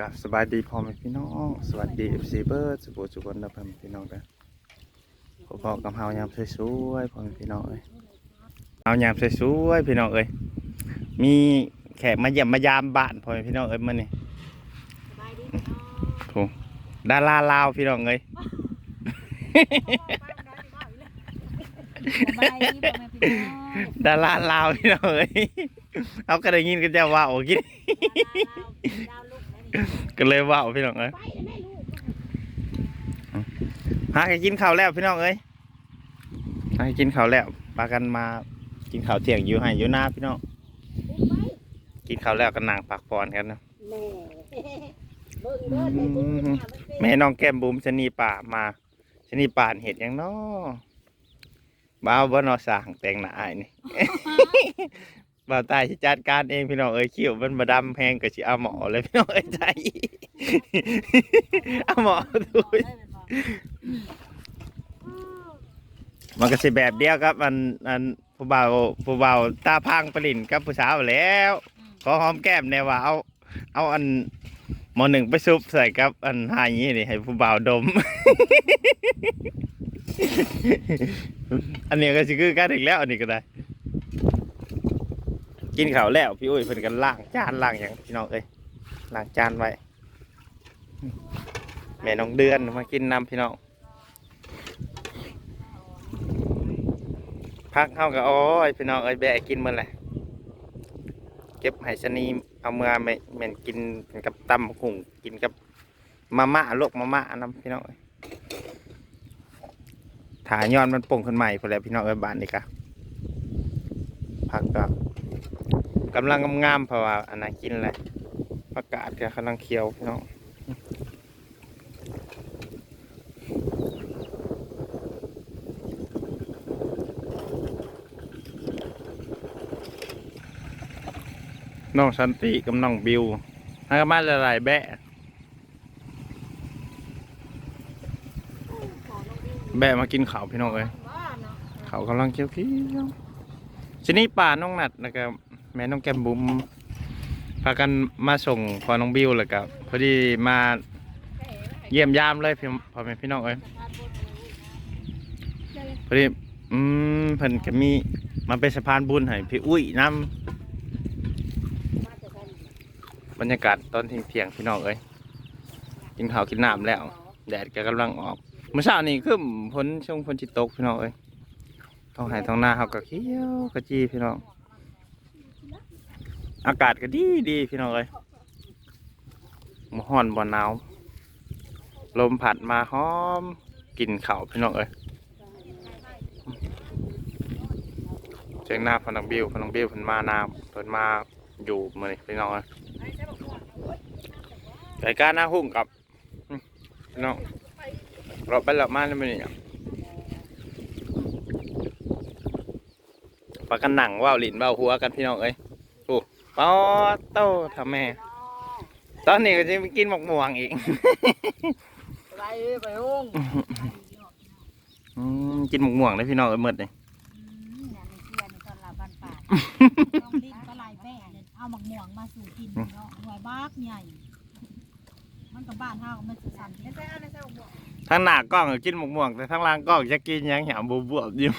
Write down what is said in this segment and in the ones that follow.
กับสบายดีพ่อแม่พี่น้องสวัสดีเอฟซีเบิร์ดสุโขสุขนนะพ่อแม่พี่น้องกันพอๆกับเฮายามสวยๆพ่อแม่พี่น้องเอ้ยเฮายามสวยๆพี่น้องเอ้ยมีแขกมาเยี่ยมมายามบ้านพ่อแม่พี่น้องเอ้ยมื้อนี้สบายดีพี่น้องถูกดาราลาวพี่น้องเอ้ยสบายดีพ่อแม่พี่น้องดาราลาวพี่น้องเอ้ยเอาก็ได้ยินกันจะว่าโอ้กินดาวลูกแล้วนี่ ก็เลยว่าพี่น้องเอ้ยไปแล้วแม่ลูกหาให้กินข้าวแล้วพี่น้องเอ้ยหาให้กินข้าวแล้วปากันมากินข้าวเที่ยงอยู่ให้อยู่หน้าพี่น้องไปกินข้าวแล้วก็นั่งพักผ่อนกันนะแม่เบิ่งเด้อแม่เบิ่งเด้อมันเป็นแม่น้องแก้มบุ๋มชะนีป่ามาชะนีป่านเห็ดหยังน้อบ้าวบ่เนอสร้างแต่งหน้าอ้ายนี่ บ่าวตายสิจัดการเองพี่น้องเอ้ยคิ้วมันบ่ดำแพงก็สิเอาหมอเลยพี่น้องเอ้ยใจเอาหมอดูมันก็สิแบบเดียวกับอันอันผู้บ่าวผู้บ่าวตาพังปริ่นกับผู้สาวแล้วขอหอมแก้มแน่ว่าเอาเอาอันหมอหนึ่งไปซุปใส่กับ อันหายนี้นี่ให้ผู้บ่าวดม อันนี้ก็สิคือกันอีกแล้วอันนี้ก็ได้ กินข้าวแล้วพี่อุ้ยเพิ่นกันล้างจานล้างอย่างพี่น้องเอ้ยล้างจานไว้แม่น้องเดือนมากินน้ำพี่น้องพักเข้ากับโอ้ยพี่น้องเอ้ยแบะกินมันแหละเก็บไห้ชนีเอาเมื่อไม่เหม็นกินกับตำหุ่งกินกับมาม่าลวกมาม่าน้ำพี่น้องเอ้ยถ่ายย้อนมันป่งขึ้นใหม่พอแล้วพี่น้องเอ้ยบ้านนี่กะผักก็ กำลังงามๆเพราะว่าอันนั้นกินแหละอากาศก็กำลังเขียวพี่น้องน้องสันติกับน้องบิวให้กันมาหลายๆแบะ แบะมากินข้าวพี่น้องเอ้ยว่าเนาะเขากำลังเคี้ยวขี้ชนี้ป่าน้องนัดนะครับ แม่น้องแก้มบุ๋มพากันมาส่งพอน้องบิวแล้วกับพอดีมาเยี่ยมยามเลยพี่พ่อแม่พี่น้องเอ้ยพอดีอืมเพิ่นก็มีมาเป็นสะพานบุญให้พี่อุ้ยนํบรรยากาศตอนเที่ยงพี่น้องเอ้ยกินข้าวกินน้ำแล้ว แดดก็กำลังออกเมื่อเช้านี่คือฝนช่วงฝนจิตตกพี่น้องเอ้ยท้องไห้ท้องหน้าเขาก็เขียวกระจีพี่น้อง อากาศก็ดีดีพี่น้องเอ้ยบ่ฮ้อนบ่หนาวลมผัดมาหอมกลิ่นข้าพี่น้องเอ้ยเจียงหน้าพนังบิวพนังบิวพนมานาพิ่นมาอยู่มื้อนี้พี่น้องเอ้ยรายกาหน้าหุ่งกับพี่น้องเราไปเรามาแล้วมื้อนี้ปากกันหนังว่าวหลินว่าวหัวกันพี่น้องเอ้ย โอ้ป๊อดโต้ทำแม่ ตอนนี้ก็จะไปกินหมกม่วงอีก ไปไปลุงอืมกินหมกม่วงเลยพี่น้องเอ้ยหมดเลยเนี่ยในเชียร์ในตอนลาบ้านป่าต้องดิ้นก็ลายแป้เนี่ยเอาหมักม่วงมาสู่กินเนาะหน่วยบากใหญ่ มันกับบ้านเฮาก็มันสิสั่นไม่ใช่เอาในใส่หมวกทางหน้ากล้องก็กินหมกม่วงแต่ทางหล่างกล้องจะกินหยังหยามบวบๆอยู่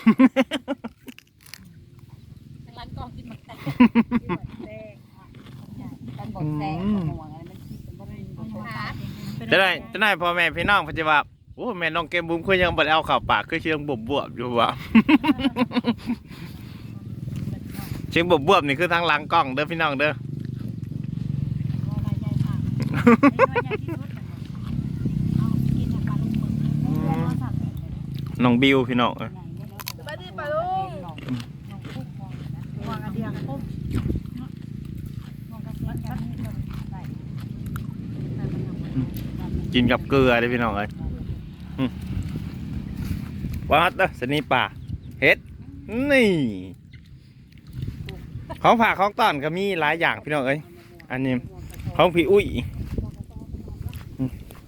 ร้านกอง กันบดแตงหมวงอะไรมันคิดมันบ่มีบ่ชจะได้จะได้พ่อแม่พี่น้องเพิ่นจะว่าโอ้แม่น้องเกมบุ้มคือยังบดเอาข้าวปากคือเสียงบวบๆอยู่ว่าเสียงบวบๆนี่คือทางหลังกล้องเด้อพี่น้องเด้อ น้องบิวพี่น้องเอ้ย สบายดีป่ะลุงวางอันเดียวปุ๊บ กินกับเกลือเลยพี่น้องเอ้ยวัดเด้อสนีป่าเฮ็ด นี่ ของฝากของต้อนก็มีหลายอย่างพี่น้องเอ้ยอันนี้ของพี่อุ้ย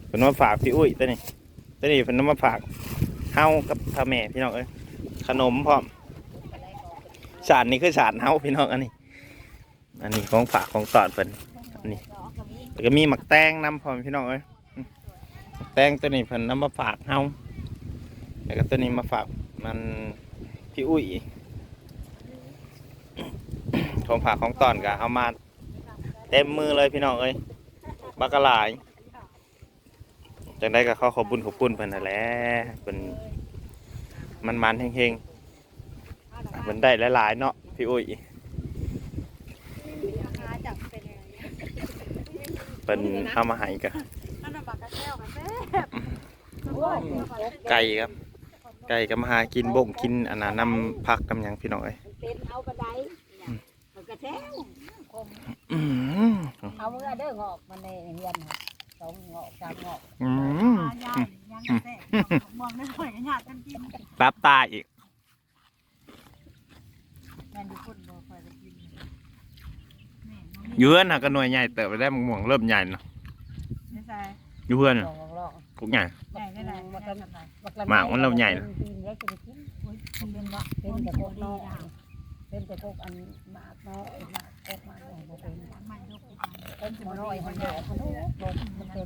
เป็นมาฝากพี่อุ้ยตัวนี้ตัวนี้เป็นมาฝากเฮากับพ่อแม่พี่น้องเอ้ยขนมพร้อมสารนี่คือสารเฮาพี่น้องอันนี้ อันนี้ของฝากของต้อนเป็นอันนี้ แล้วก็มีหมักแตงนำพร้อมพี่น้องเอ้ยหมักแตงตัวนี้เพิ่นนำมาฝากเฮาแล้วก็ตัวนี้มาฝากมันพี่อุ้ยของฝากของตอนก็เอามาเต็มมือเลยพี่น้องเอ้ยบักกะหลายจังได้ก็ขอขอบคุญขอบคุณเพิ่นนั่นแหละเพิ่นมันมันๆเฮงๆเพิ่นได้หลายๆเนาะพี่อุ้ย หาจับเป็นยังไง เพิ่นเอามาให้ก็นั่นน่ะบักกระแซวกันแซ่บไก่ครับ ไก่ก็มาหากินบ่งกินอันน่ะนำผักนำหยังพี่น้องเอ้ยเป็นเอาบันไดมันกระแทกอืมเอาเมื่อเด้องอกมันในเฮียนน่ะสองงอกสามงอกอืมหายายยังแซ่บมองได้หน่อยก็อยากกันกินรับตาอีก แม่นทุกคนบ่ค่อยได้กินแม่น้ องอยู่เพื่อนหาก็หน่วยใหญ่เติบไปได้ม่วงๆเริ่มใหญ่เนาะนี่ใส่อยู่เพื่อนสองงอกกุกใหญ่ ใหญ่ได้ไหนมันได้ก็ทำไรหมากมันเราใหญ่นะปีนเล็กจะไปกินโอ้ยมันเป็นว่าเป็นแต่พวกนอกเป็นแต่พวกอันหมากน้อยหมากออกมาหน่อยบ่เป็นใหม่ยกเป็นหัวน้อยหัวใหญ่หัวน้อยดกมันเป็น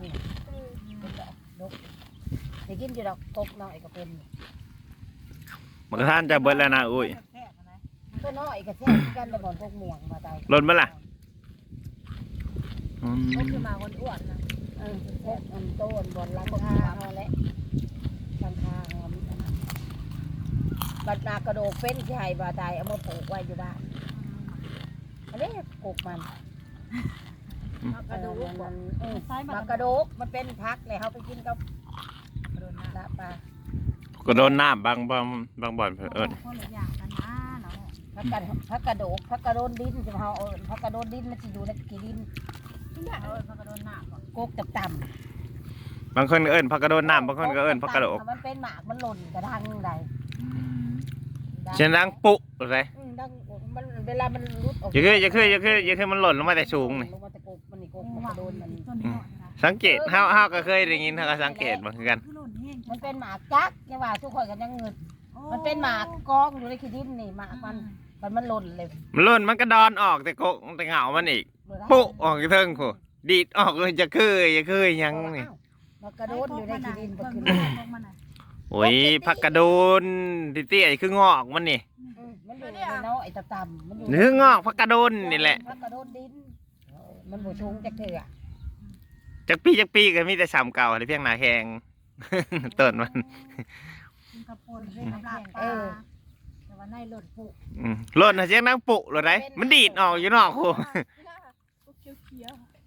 เป็นดอกดกได้กินอยู่ดอกกบน้อยก็เป็นมันก็ท่านจะเบิดแล้วนะอุ้ยแซ่บนะตัวน้อยก็แท้กันแล้วบ่พวกเมียงมาตายลดมั้ยล่ะอืม ก็คือมาคนอ้วนนะเออพวกอันโต้นบนหลังคาเฮาแหละหลังคาเฮามีอันนั้นบัดนากระโดกเป็นที่ให้บาตายเอามาปลูกไว้อยู่บ้านอันนี้ปลูกมันกระดูกมันเออใส่มามากกระโดกมันเป็นพักเลยเขาไปกินกับกระโดดน้ำละปลา ก็โดนน้ำบางบางบางบ่อนเพิ่นเอิ้นคนละอย่างกันนะเนาะพักกระพักกระโดกพักกระโดนดินจะเขาเอาพักกระโดนดินมันจะอยู่ในกี่ดินเออมัน กระโดดน้ำบ่โกกจับต่บางคนก็เอิ้นผักกระโดนำน้ำบางคนก็เอิ้นผักกระโดกมันเป็นหมากมันหล่นกระดังใดเช่นดังปุ๊อะไรอืมดังมันเวลามันรุดออกอย่าคืออย่าคืออย่าคืออย่าคือมันหล่นลงมาแต่สูงนี่ลงมาตะโกกมันนี่โกกโอ้มันหกวัระงโดนมันต้นนี้เนาะนะสังเกตเฮาเฮาก็เคยได้ยินเฮาก็สังเกตมาคือกันคือหล่นแห้งมันเป็นหมากจักยังว่าทุกคนกันยังเงินมันเป็นหมากกองอยู่ในขี้ดินนี่หมากมันมันมันหล่นเลยมันหล่นมันก็ดอนออกแต่กกแต่เหงามันอีก บ่ได้ปุ๊ออกจากเทิงโหดีดออกเลยจะคือจะคือหยังนี่มันกระโดดอยู่ในขี้ดินเบิ่บ่งขึ้นมันพวกมันน่ะโอ้ยผักกระโดนเตี้ยๆคืองอกมันนี่อืมมันอยู่ในเนาะไอ้ตะต่ำมันอยู่เนื้องอกผักกระโดนนี่แหละมันกระโดดดินเออมันบ่ชุงจักเทื่อจักปีจักปีก็มีแต่สามเก่าแต่เพียงหนาแข็งต้นมันกินกระปนเป็นน้ำลาดปลาแต่ว่าในหล่นปุอืมหล่นหาเสียงนังปุหรือไรมันดีดออกอยู่นอกโ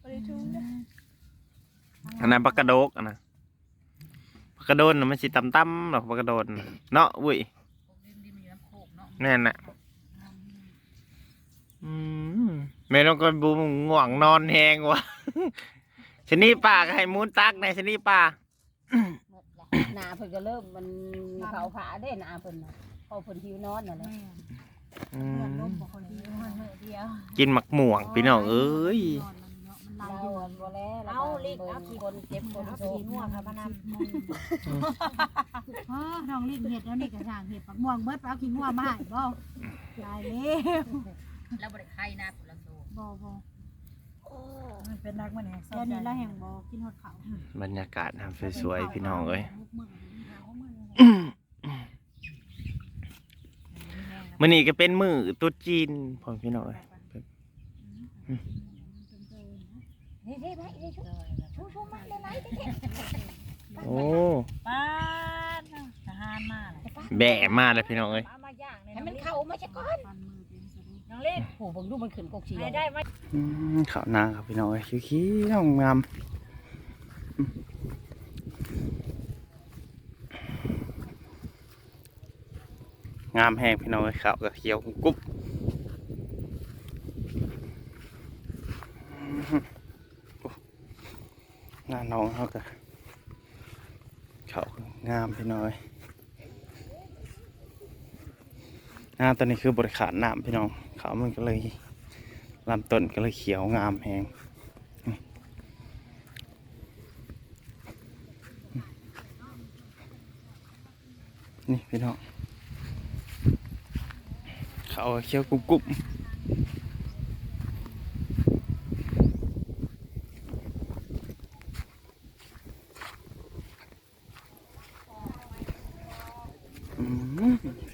หอันนั้นผักกระโดกอันนะผักกระโดนน่ะมันสิต่ำๆหรอกผักกระโดนน่ะเนาะอุ้ยแน่นน่ะอืมแม่ต้องก็บูมง่วงนอนแหงวะชะนีป่าก็ให้มูนตักในชะนีป่าหมดละหนาเพิ่นก็เริ่มมันเขาผาได้หนาเพิ่นน่ะพอเพิ่นหิวนอนน่ะแหละแม่อืเพื่อนมล้มบอกคนเดียวมันเหอะเดียวกินหมักหม่วงพี่น้องเอ้ยมันลาย เราอยู่อันบ่แล้วเอาลิกเอาเอาขี้คนเจ็บคนโศกม่วงค่ะพนันฮะน้องลิกเห็ดแล้วนี่กระช่างเห็ดปักม่วงเบิดไปเอาขี้ม่วงมาให้บ่ตายแล้วแล้วบ่ได้ไข่นะพุ่นละโซบ่บ่มันเป็นนักมันแหกเดี๋ยวนี้ละแห่งบ่กินฮอดเขาบรรยากาศทำสวยๆพี่น้องเอ้ยมื่อนี้ก็เป็นมือตุ๊ดจีนพ่อพี่น้องเอ้ย นี่นี่ไปนี่ชุชูชูมาได้ไหนเด้โอ้ป้าดทหารมาเลยแบะมาแล้วพี่น้องเอ้ยเอามาย่างให้มันเข้ามาซะก่อนฟันมือเป็นสะดุดน้องเล่นโหเบิ่งดูมันขึ้นกกเสียวได้ไหมอืมข้าวหนาครับพี่น้องเอ้ยคิ้วๆงามอืมงามแห้งพี่น้องเอ้ยข้าวก็เขียวกรุบอืมโอ้หน้าน้อง เขาก็ข้าวงามพี่น้องเอ้ยน้ำตอนนี้คือบริขาดน้ำพี่น้องเขามันก็เลยลำต้นก็เลยเขียวงามแหงนี่พี่น้องเขาเขียวกรุบกรุบ พี่น้องเอ้ย ฮักมันจะเป็นคนปากบ้านคนเดียว มาเด่นสิ โอ้โอ้ เป็นกิจการเนาะไงวะ เอาเอาเ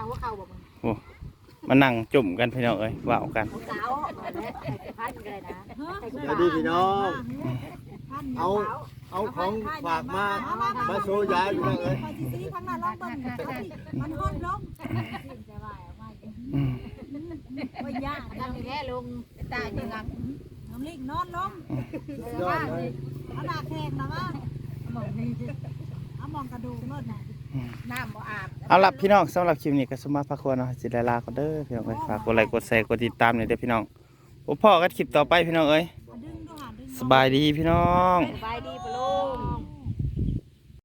ขาว่าเขาบอกมึงมานั่งจุ่มกันพี่น้องเอ้ยว่าวกันสาวพันเลยนะสวัสดีพี่น้อง เอา เอาของฝากมา มาโชว์ยายพี่น้องเอ้ยไปซีซีข้างหน้าลอง เบิ่งมันฮอนลงอืมไปย่านั่งแค่ลุงตาอยู่หลังน้ำลิงนอนลงยอดเลยเอาหน้าแข็งนะว่าเอามองกระดูกเลิศน่ะน้ำบ่อาบเอาล่ะพี่น้องสำหรับคลิปนี้ก็สมมาพักควรเนาะสิได้ลาก็เด้อพี่น้องเอ้ยฝากกดไลค์กดแชร์กดติดตามหน่อยเด้อพี่น้องพบพ่อกันคลิปต่อไปพี่น้องเอ้ยดึงดูหาดึงสบายดีพี่น้อง สบายดีปะลุ